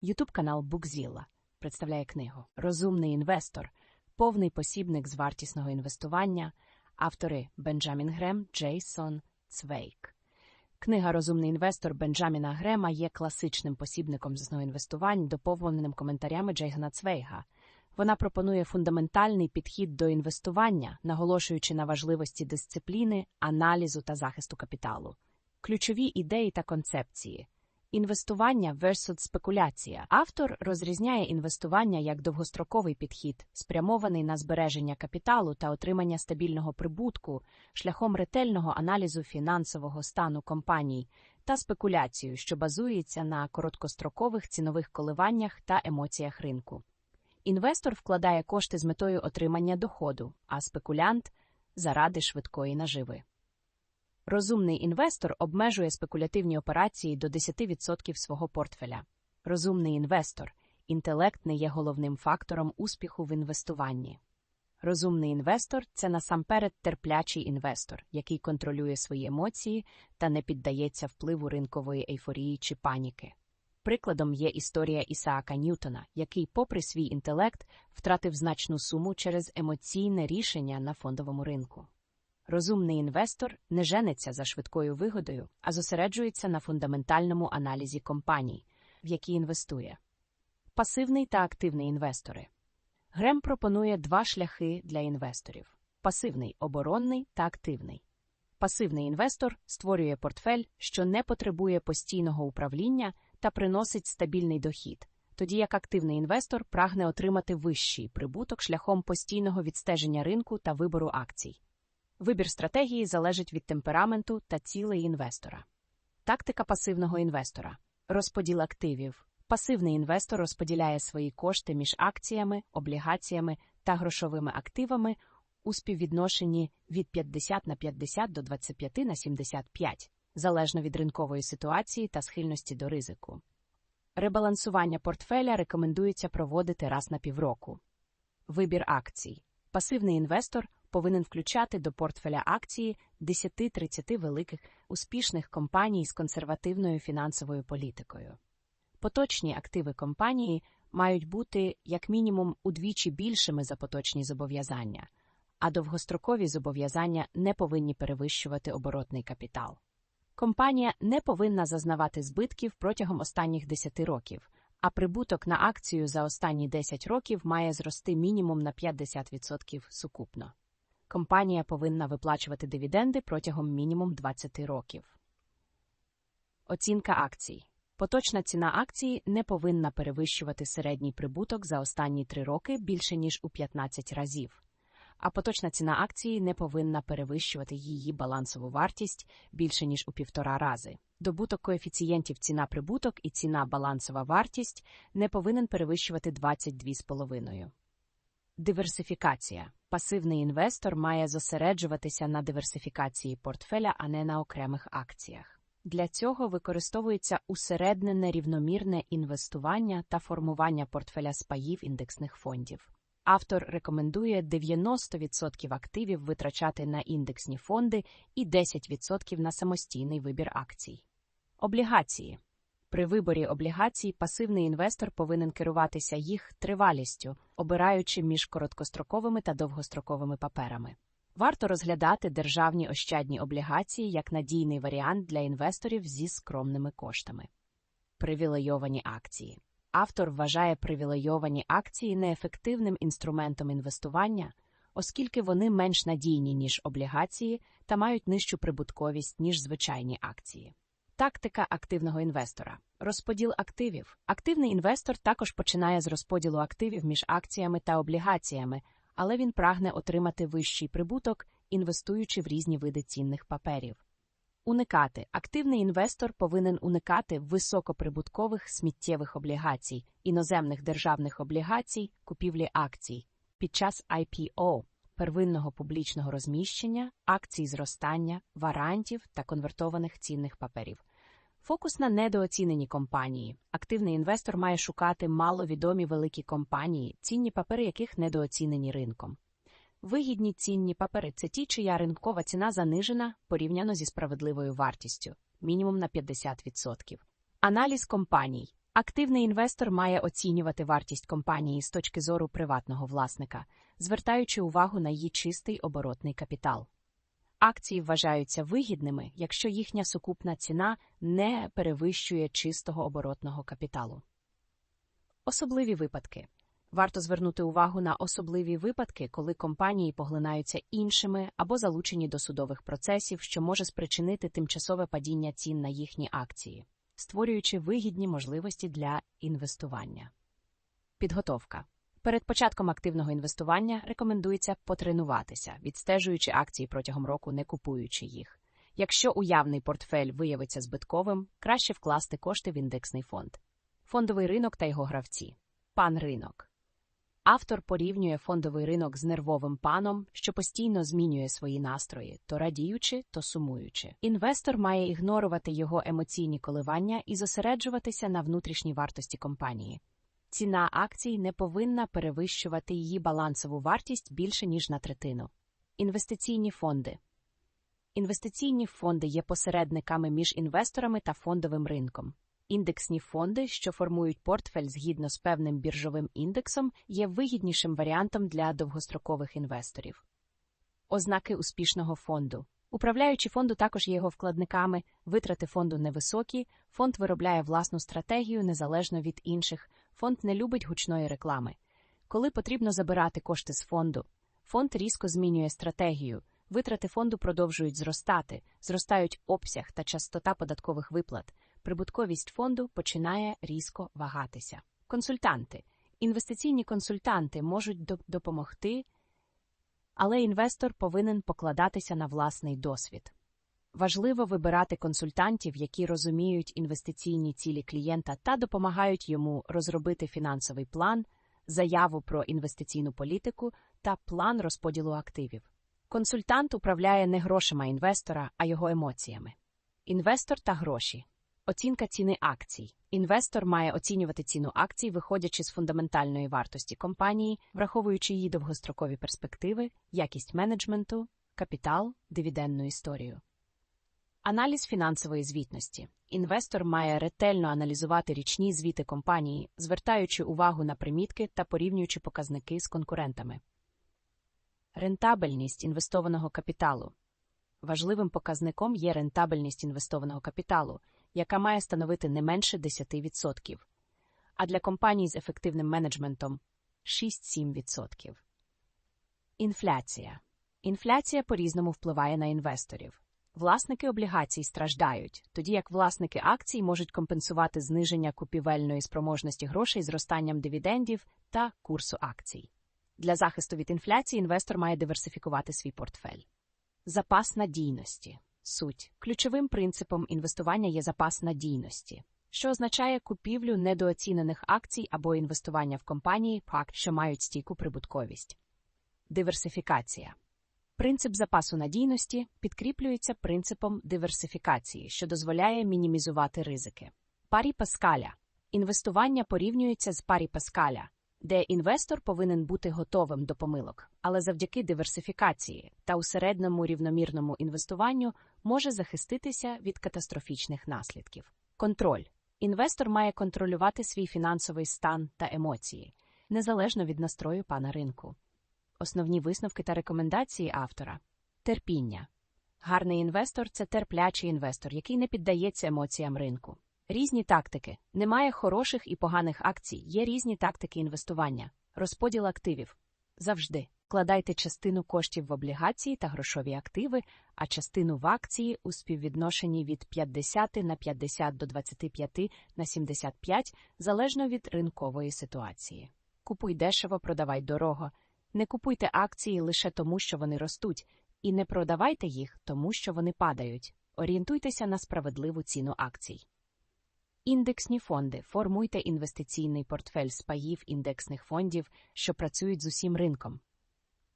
Ютуб канал Букзіла представляє книгу Розумний інвестор, повний посібник з вартісного інвестування, автори Бенджамін Грем, Джейсон Цвейк. Книга Розумний інвестор Бенджаміна Грема є класичним посібником з інвестувань, доповненим коментарями Джейгана Цвейга. Вона пропонує фундаментальний підхід до інвестування, наголошуючи на важливості дисципліни, аналізу та захисту капіталу, ключові ідеї та концепції. Інвестування versus спекуляція. Автор розрізняє інвестування як довгостроковий підхід, спрямований на збереження капіталу та отримання стабільного прибутку шляхом ретельного аналізу фінансового стану компаній та спекуляцію, що базується на короткострокових цінових коливаннях та емоціях ринку. Інвестор вкладає кошти з метою отримання доходу, а спекулянт заради швидкої наживи. Розумний інвестор обмежує спекулятивні операції до 10% свого портфеля. Розумний інвестор інтелект не є головним фактором успіху в інвестуванні. Розумний інвестор це насамперед терплячий інвестор, який контролює свої емоції та не піддається впливу ринкової ейфорії чи паніки. Прикладом є історія Ісаака Ньютона, який, попри свій інтелект, втратив значну суму через емоційне рішення на фондовому ринку. Розумний інвестор не жениться за швидкою вигодою, а зосереджується на фундаментальному аналізі компаній, в які інвестує. Пасивний та активний інвестори. Грем пропонує два шляхи для інвесторів: пасивний оборонний та активний. Пасивний інвестор створює портфель, що не потребує постійного управління та приносить стабільний дохід, тоді як активний інвестор прагне отримати вищий прибуток шляхом постійного відстеження ринку та вибору акцій. Вибір стратегії залежить від темпераменту та цілей інвестора. Тактика пасивного інвестора. Розподіл активів. Пасивний інвестор розподіляє свої кошти між акціями, облігаціями та грошовими активами у співвідношенні від 50 на 50 до 25 на 75, залежно від ринкової ситуації та схильності до ризику. Ребалансування портфеля рекомендується проводити раз на півроку. Вибір акцій. Пасивний інвестор повинен включати до портфеля акції 10-30 великих успішних компаній з консервативною фінансовою політикою. Поточні активи компанії мають бути як мінімум удвічі більшими за поточні зобов'язання, а довгострокові зобов'язання не повинні перевищувати оборотний капітал. Компанія не повинна зазнавати збитків протягом останніх 10 років, а прибуток на акцію за останні 10 років має зрости мінімум на 50% сукупно. Компанія повинна виплачувати дивіденди протягом мінімум 20 років. Оцінка акцій. Поточна ціна акції не повинна перевищувати середній прибуток за останні 3 роки більше ніж у 15 разів, а поточна ціна акції не повинна перевищувати її балансову вартість більше ніж у півтора рази. Добуток коефіцієнтів ціна прибуток і ціна балансова вартість не повинен перевищувати 22,5. Диверсифікація. Пасивний інвестор має зосереджуватися на диверсифікації портфеля, а не на окремих акціях. Для цього використовується усереднене рівномірне інвестування та формування портфеля з паїв індексних фондів. Автор рекомендує 90% активів витрачати на індексні фонди і 10% на самостійний вибір акцій. Облігації. При виборі облігацій пасивний інвестор повинен керуватися їх тривалістю, обираючи між короткостроковими та довгостроковими паперами. Варто розглядати державні ощадні облігації як надійний варіант для інвесторів зі скромними коштами. Привілейовані акції. Автор вважає привілейовані акції неефективним інструментом інвестування, оскільки вони менш надійні, ніж облігації та мають нижчу прибутковість, ніж звичайні акції. Тактика активного інвестора. Розподіл активів. Активний інвестор також починає з розподілу активів між акціями та облігаціями, але він прагне отримати вищий прибуток, інвестуючи в різні види цінних паперів. Уникати. Активний інвестор повинен уникати високоприбуткових сміттєвих облігацій, іноземних державних облігацій, купівлі акцій під час IPO, первинного публічного розміщення, акцій зростання, варантів та конвертованих цінних паперів. Фокус на недооцінені компанії. Активний інвестор має шукати маловідомі великі компанії, цінні папери яких недооцінені ринком. Вигідні цінні папери це ті, чия ринкова ціна занижена порівняно зі справедливою вартістю, мінімум на 50%. Аналіз компаній. Активний інвестор має оцінювати вартість компанії з точки зору приватного власника, звертаючи увагу на її чистий оборотний капітал. Акції вважаються вигідними, якщо їхня сукупна ціна не перевищує чистого оборотного капіталу. Особливі випадки. Варто звернути увагу на особливі випадки, коли компанії поглинаються іншими або залучені до судових процесів, що може спричинити тимчасове падіння цін на їхні акції, створюючи вигідні можливості для інвестування. Підготовка. Перед початком активного інвестування рекомендується потренуватися, відстежуючи акції протягом року, не купуючи їх. Якщо уявний портфель виявиться збитковим, краще вкласти кошти в індексний фонд. Фондовий ринок та його гравці. Пан ринок. Автор порівнює фондовий ринок з нервовим паном, що постійно змінює свої настрої, то радіючи, то сумуючи. Інвестор має ігнорувати його емоційні коливання і зосереджуватися на внутрішній вартості компанії. Ціна акцій не повинна перевищувати її балансову вартість більше ніж на третину. Інвестиційні фонди. Інвестиційні фонди є посередниками між інвесторами та фондовим ринком. Індексні фонди, що формують портфель згідно з певним біржовим індексом, є вигіднішим варіантом для довгострокових інвесторів. Ознаки успішного фонду. Управляючи фонду також є його вкладниками, витрати фонду невисокі, фонд виробляє власну стратегію незалежно від інших, фонд не любить гучної реклами. Коли потрібно забирати кошти з фонду, фонд різко змінює стратегію, витрати фонду продовжують зростати, зростають обсяг та частота податкових виплат, прибутковість фонду починає різко вагатися. Консультанти. Інвестиційні консультанти можуть допомогти але інвестор повинен покладатися на власний досвід. Важливо вибирати консультантів, які розуміють інвестиційні цілі клієнта та допомагають йому розробити фінансовий план, заяву про інвестиційну політику та план розподілу активів. Консультант управляє не грошима інвестора, а його емоціями. Інвестор та гроші. Оцінка ціни акцій. Інвестор має оцінювати ціну акцій, виходячи з фундаментальної вартості компанії, враховуючи її довгострокові перспективи, якість менеджменту, капітал, дивіденну історію. Аналіз фінансової звітності. Інвестор має ретельно аналізувати річні звіти компанії, звертаючи увагу на примітки та порівнюючи показники з конкурентами. Рентабельність інвестованого капіталу. Важливим показником є рентабельність інвестованого капіталу яка має становити не менше 10%, а для компаній з ефективним менеджментом 6-7%. Інфляція. Інфляція по різному впливає на інвесторів. Власники облігацій страждають, тоді як власники акцій можуть компенсувати зниження купівельної спроможності грошей зростанням дивідендів та курсу акцій. Для захисту від інфляції інвестор має диверсифікувати свій портфель. Запас надійності. Суть ключовим принципом інвестування є запас надійності, що означає купівлю недооцінених акцій або інвестування в компанії, що мають стійку прибутковість. Диверсифікація. Принцип запасу надійності підкріплюється принципом диверсифікації, що дозволяє мінімізувати ризики. Парі Паскаля. Інвестування порівнюється з парі Паскаля, де інвестор повинен бути готовим до помилок, але завдяки диверсифікації та усередному рівномірному інвестуванню може захиститися від катастрофічних наслідків. Контроль. Інвестор має контролювати свій фінансовий стан та емоції, незалежно від настрою пана ринку. Основні висновки та рекомендації автора терпіння. Гарний інвестор це терплячий інвестор, який не піддається емоціям ринку. Різні тактики. Немає хороших і поганих акцій, є різні тактики інвестування, розподіл активів. Завжди вкладайте частину коштів в облігації та грошові активи, а частину в акції у співвідношенні від 50 на 50 до 25 на 75 залежно від ринкової ситуації. Купуй дешево, продавай дорого. Не купуйте акції лише тому, що вони ростуть, і не продавайте їх тому, що вони падають. Орієнтуйтеся на справедливу ціну акцій. Індексні фонди формуйте інвестиційний портфель з паїв індексних фондів, що працюють з усім ринком.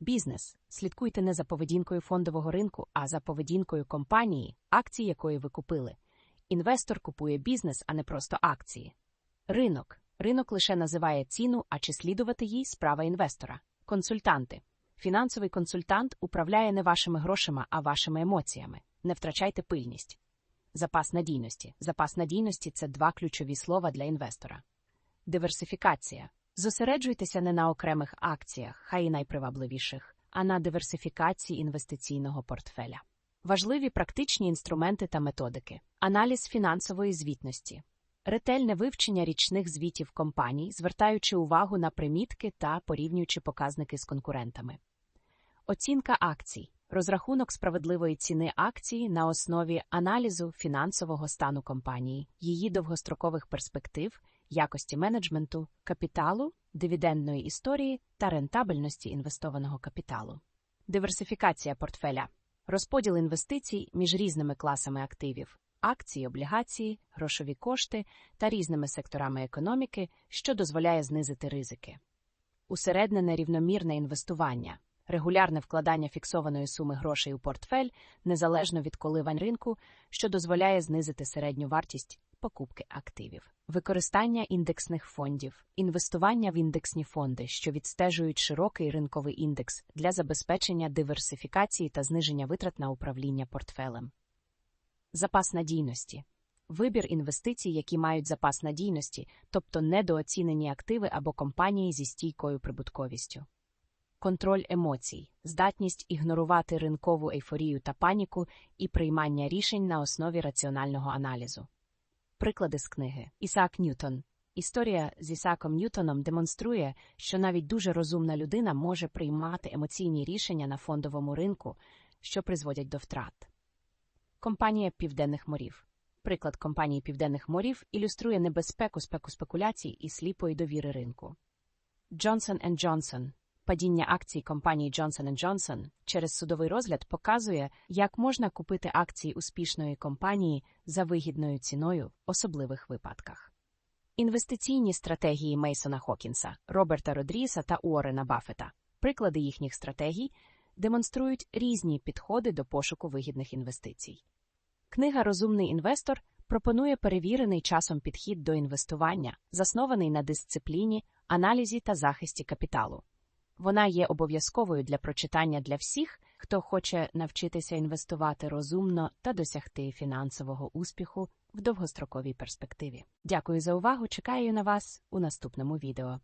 Бізнес. Слідкуйте не за поведінкою фондового ринку, а за поведінкою компанії, акції якої ви купили. Інвестор купує бізнес, а не просто акції. Ринок. Ринок лише називає ціну, а чи слідувати їй справа інвестора. Консультанти. Фінансовий консультант управляє не вашими грошима, а вашими емоціями. Не втрачайте пильність. Запас надійності. Запас надійності це два ключові слова для інвестора. Диверсифікація. Зосереджуйтеся не на окремих акціях, хай і найпривабливіших, а на диверсифікації інвестиційного портфеля. Важливі практичні інструменти та методики, аналіз фінансової звітності, ретельне вивчення річних звітів компаній, звертаючи увагу на примітки та порівнюючи показники з конкурентами. Оцінка акцій. Розрахунок справедливої ціни акції на основі аналізу фінансового стану компанії, її довгострокових перспектив, якості менеджменту, капіталу, дивідендної історії та рентабельності інвестованого капіталу. Диверсифікація портфеля. Розподіл інвестицій між різними класами активів акції, облігації, грошові кошти та різними секторами економіки, що дозволяє знизити ризики. Усереднене рівномірне інвестування. Регулярне вкладання фіксованої суми грошей у портфель незалежно від коливань ринку, що дозволяє знизити середню вартість покупки активів, використання індексних фондів, інвестування в індексні фонди, що відстежують широкий ринковий індекс для забезпечення диверсифікації та зниження витрат на управління портфелем. Запас надійності. Вибір інвестицій, які мають запас надійності, тобто недооцінені активи або компанії зі стійкою прибутковістю. Контроль емоцій, здатність ігнорувати ринкову ейфорію та паніку і приймання рішень на основі раціонального аналізу. Приклади з книги Ісаак Ньютон. Історія з Ісааком Ньютоном демонструє, що навіть дуже розумна людина може приймати емоційні рішення на фондовому ринку, що призводять до втрат. Компанія Південних морів. Приклад компанії Південних морів ілюструє небезпеку спеку спекуляцій і сліпої довіри ринку. Johnson Johnson. Падіння акцій компанії Johnson Johnson через судовий розгляд показує, як можна купити акції успішної компанії за вигідною ціною в особливих випадках. Інвестиційні стратегії Мейсона Хокінса, Роберта Родріса та Уоррена Баффета. Приклади їхніх стратегій демонструють різні підходи до пошуку вигідних інвестицій. Книга Розумний інвестор пропонує перевірений часом підхід до інвестування, заснований на дисципліні, аналізі та захисті капіталу. Вона є обов'язковою для прочитання для всіх, хто хоче навчитися інвестувати розумно та досягти фінансового успіху в довгостроковій перспективі. Дякую за увагу! Чекаю на вас у наступному відео.